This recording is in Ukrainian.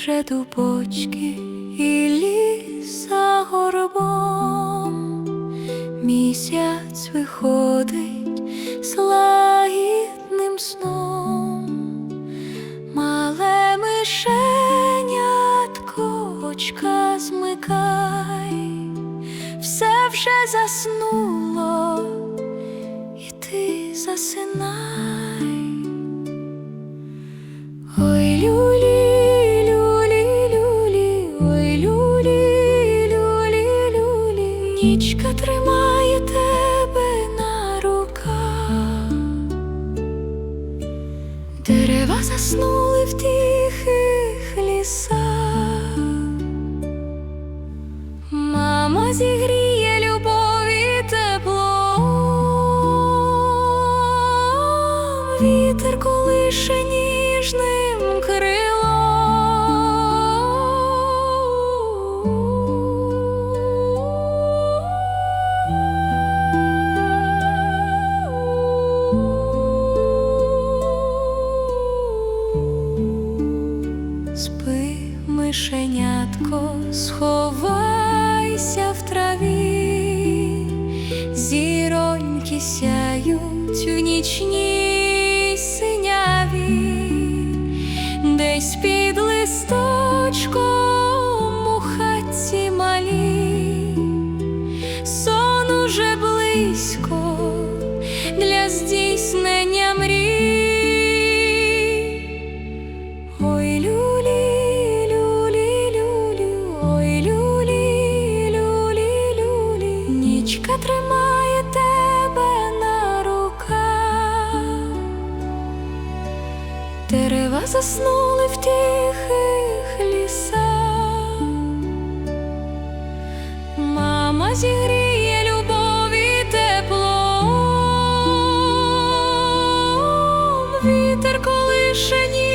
вже дубочки і ліс за горбом, місяць виходить з лагідним сном, мале мишенятко, очка змикай, все вже заснуло, і ти засинай. Дерева заснули в тихих лісах. Мама зігріє любові тепло, вітер колише ніжним крилом. Мишенятко, сховайся в траві, зіроньки сяють в нічній синяві, Річка тримає тебе на руках, дерева заснули в тихих лісах, мама зігріє любов тепло, вітер колишені.